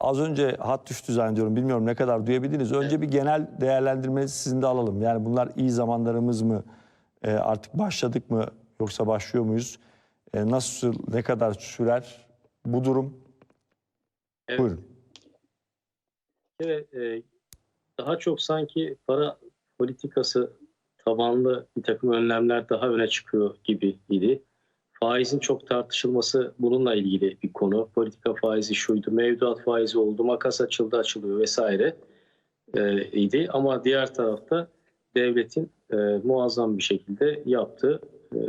Az önce hat düştü zannediyorum. Bilmiyorum ne kadar duyabildiniz. Önce bir genel değerlendirmenizi sizin de alalım. Yani bunlar iyi zamanlarımız mı? E, artık başladık mı? Yoksa başlıyor muyuz? E, nasıl, ne kadar sürer bu durum? Evet. Buyurun. Evet, e, daha çok sanki para politikası tabanlı bir takım önlemler daha öne çıkıyor gibi idi. Faizin çok tartışılması bununla ilgili bir konu. Politika faizi şuydu, mevduat faizi oldu, makas açıldı açılıyor vesaire e, idi. Ama diğer tarafta devletin e, muazzam bir şekilde yaptığı e,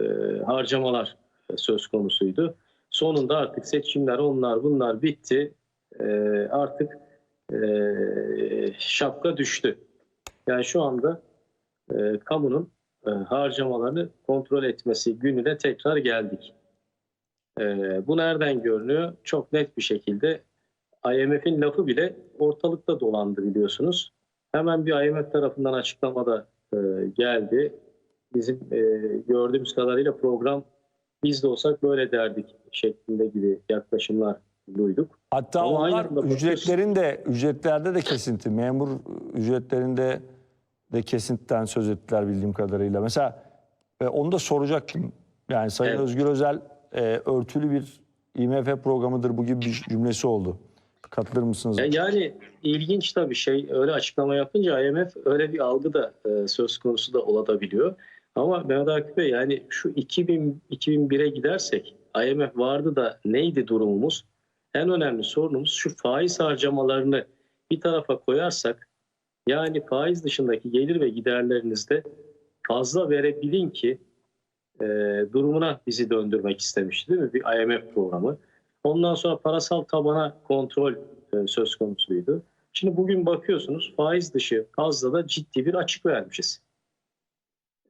harcamalar söz konusuydu. Sonunda artık seçimler onlar bunlar bitti. E, artık e, şapka düştü. Yani şu anda e, kamunun harcamalarını kontrol etmesi gününe tekrar geldik. E, bu nereden görünüyor? Çok net bir şekilde IMF'in lafı bile ortalıkta dolandı biliyorsunuz. Hemen bir IMF tarafından açıklamada e, geldi. Bizim e, gördüğümüz kadarıyla program biz de olsak böyle derdik şeklinde gibi yaklaşımlar duyduk. Hatta Ama onlar ücretlerin de ücretlerde de kesinti. Memur ücretlerinde de kesintiden söz ettiler bildiğim kadarıyla. Mesela e, onu da soracaktım. Yani Sayın Evet. Özgür Özel e, örtülü bir IMF programıdır bu gibi bir cümlesi oldu. Katılır mısınız? Ya Yani ilginç tabii şey öyle açıklama yapınca IMF öyle bir algı da e, söz konusu da olabiliyor. Ama Mehmet Akif Bey yani şu 2000 2001'e gidersek IMF vardı da neydi durumumuz? En önemli sorunumuz şu faiz harcamalarını bir tarafa koyarsak yani faiz dışındaki gelir ve giderlerinizde fazla verebilin ki e, durumuna bizi döndürmek istemişti değil mi? Bir IMF programı. Ondan sonra parasal tabana kontrol e, söz konusuydu. Şimdi bugün bakıyorsunuz faiz dışı fazla da ciddi bir açık vermişiz.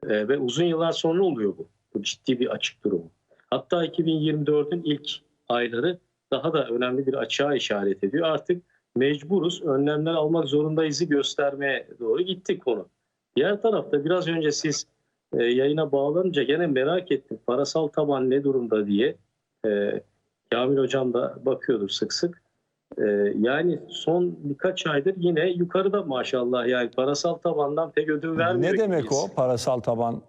E, ve uzun yıllar sonra oluyor bu. Bu ciddi bir açık durumu. Hatta 2024'ün ilk ayları daha da önemli bir açığa işaret ediyor. Artık mecburuz, önlemler almak zorundayızı göstermeye doğru gitti konu. Diğer tarafta biraz önce siz e, yayına bağlanınca gene merak ettim parasal taban ne durumda diye. E, Kamil Hocam da bakıyordur sık sık. Ee, yani son birkaç aydır yine yukarıda maşallah yani parasal tabandan pek ödün vermiyor. ne demek gibiyiz. o parasal taban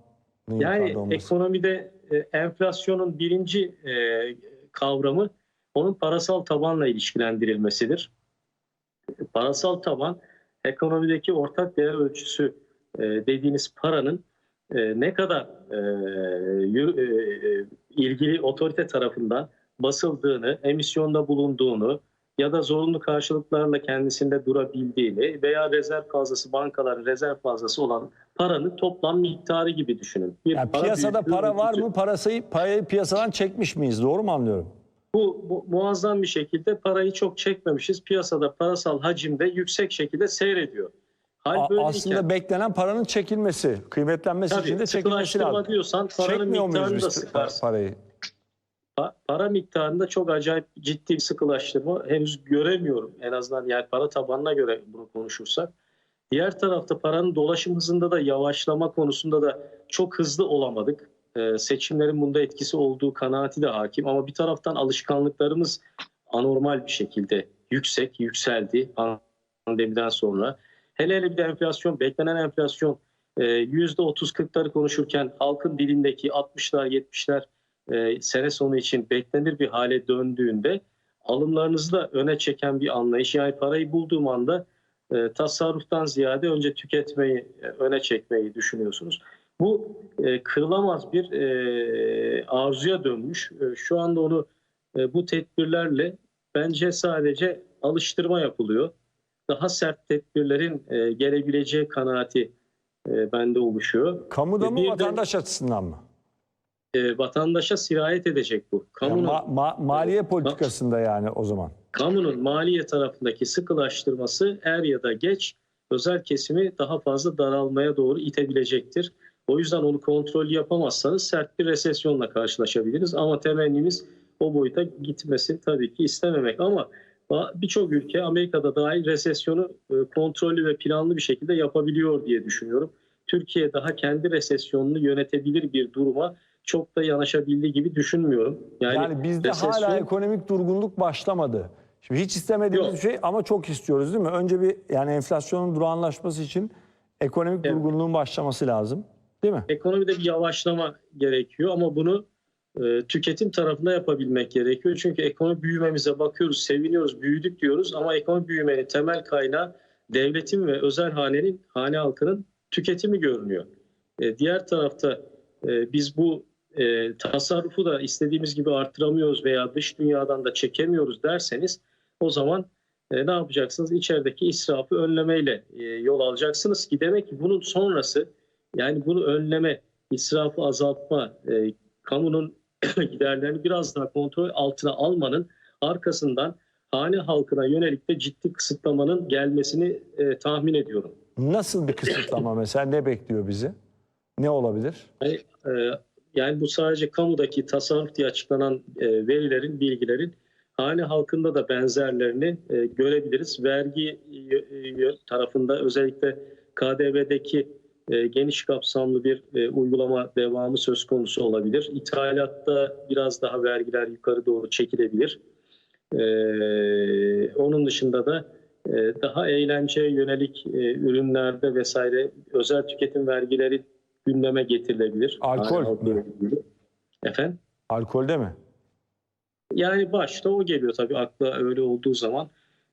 Yani ekonomide e, enflasyonun birinci e, kavramı onun parasal tabanla ilişkilendirilmesidir. Parasal taban ekonomideki ortak değer ölçüsü e, dediğiniz paranın e, ne kadar e, yürü- e, ilgili otorite tarafından basıldığını, emisyonda bulunduğunu ya da zorunlu karşılıklarla kendisinde durabildiğini veya rezerv fazlası bankaların rezerv fazlası olan paranın toplam miktarı gibi düşünün. Bir Yani para piyasada büyüklüğü para var mı? Parası, parayı piyasadan çekmiş miyiz? Doğru mu anlıyorum? Bu, bu muazzam bir şekilde parayı çok çekmemişiz. Piyasada parasal hacimde yüksek şekilde seyrediyor. Hal böyleyken- aslında beklenen paranın çekilmesi, kıymetlenmesi için de Tabii çekilmesi lazım. diyorsan paranın Çekmiyor miktarını da sıkarsın. parayı? Pa- para miktarında çok acayip ciddi bir sıkılaştırma henüz göremiyorum. En azından yani para tabanına göre bunu konuşursak. Diğer tarafta paranın dolaşım hızında da yavaşlama konusunda da çok hızlı olamadık. Ee, seçimlerin bunda etkisi olduğu kanaati de hakim ama bir taraftan alışkanlıklarımız anormal bir şekilde yüksek, yükseldi pandemiden sonra. Hele hele bir de enflasyon, beklenen enflasyon e, %30-40'ları konuşurken halkın dilindeki 60'lar 70'ler e, sene sonu için beklenir bir hale döndüğünde alımlarınızı da öne çeken bir anlayış. Yani parayı bulduğum anda e, tasarruftan ziyade önce tüketmeyi e, öne çekmeyi düşünüyorsunuz. Bu e, kırılamaz bir e, arzuya dönmüş. E, şu anda onu e, bu tedbirlerle bence sadece alıştırma yapılıyor. Daha sert tedbirlerin e, gelebileceği kanaati e, bende oluşuyor. Kamuda E, mı bir de- vatandaş açısından mı? E, vatandaşa sirayet edecek bu. Yani Kamunun, ma- ma- maliye politikasında yani o zaman. kamunun maliye tarafındaki sıkılaştırması er ya da geç özel kesimi daha fazla daralmaya doğru itebilecektir. O yüzden onu kontrol yapamazsanız sert bir resesyonla karşılaşabiliriz. Ama temennimiz o boyuta gitmesi tabii ki istememek. Ama birçok ülke Amerika'da dahil resesyonu e, kontrollü ve planlı bir şekilde yapabiliyor diye düşünüyorum. Türkiye daha kendi resesyonunu yönetebilir bir duruma çok da yanaşabildiği gibi düşünmüyorum. Yani, Yani, bizde resesyon- hala ekonomik durgunluk başlamadı. Şimdi hiç istemediğimiz Yok. bir şey ama çok istiyoruz değil mi? Önce bir yani enflasyonun durağanlaşması için ekonomik Evet. durgunluğun başlaması lazım. Değil mi? Ekonomide bir yavaşlama gerekiyor ama bunu e, tüketim tarafında yapabilmek gerekiyor. Çünkü ekonomi büyümemize bakıyoruz, seviniyoruz, büyüdük diyoruz ama ekonomi büyümenin temel kaynağı devletin ve özel hanenin, hane halkının tüketimi görünüyor. E, diğer tarafta e, biz bu e, tasarrufu da istediğimiz gibi arttıramıyoruz veya dış dünyadan da çekemiyoruz derseniz o zaman e, ne yapacaksınız? İçerideki israfı önlemeyle e, yol alacaksınız ki demek ki bunun sonrası yani bunu önleme, israfı azaltma, e, kamunun giderlerini biraz daha kontrol altına almanın arkasından hane halkına yönelik de ciddi kısıtlamanın gelmesini e, tahmin ediyorum. Nasıl bir kısıtlama mesela ne bekliyor bizi? Ne olabilir? Yani, e, yani bu sadece kamudaki tasarruf diye açıklanan e, verilerin, bilgilerin hane halkında da benzerlerini e, görebiliriz. Vergi y- y- tarafında özellikle KDV'deki e, geniş kapsamlı bir e, uygulama devamı söz konusu olabilir. İthalatta biraz daha vergiler yukarı doğru çekilebilir. E, onun dışında da e, daha eğlenceye yönelik e, ürünlerde vesaire özel tüketim vergileri gündeme getirilebilir. Alkol. Efendim? Alkolde mi? Yani başta o geliyor tabii akla öyle olduğu zaman.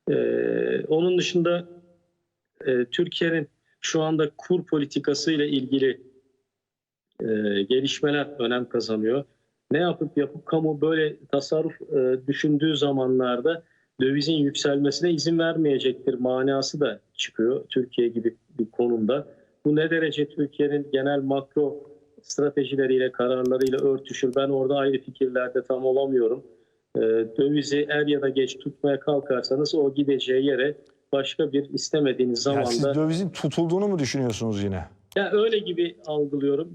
Ee, onun dışında e, Türkiye'nin şu anda kur politikası ile ilgili e, gelişmeler önem kazanıyor. Ne yapıp yapıp kamu böyle tasarruf e, düşündüğü zamanlarda dövizin yükselmesine izin vermeyecektir manası da çıkıyor Türkiye gibi bir konumda. Bu ne derece Türkiye'nin genel makro stratejileriyle, kararlarıyla örtüşür? Ben orada ayrı fikirlerde tam olamıyorum. E, dövizi er ya da geç tutmaya kalkarsanız o gideceği yere başka bir istemediğiniz Yani siz zamanda dövizin tutulduğunu mu düşünüyorsunuz yine? ya öyle gibi algılıyorum.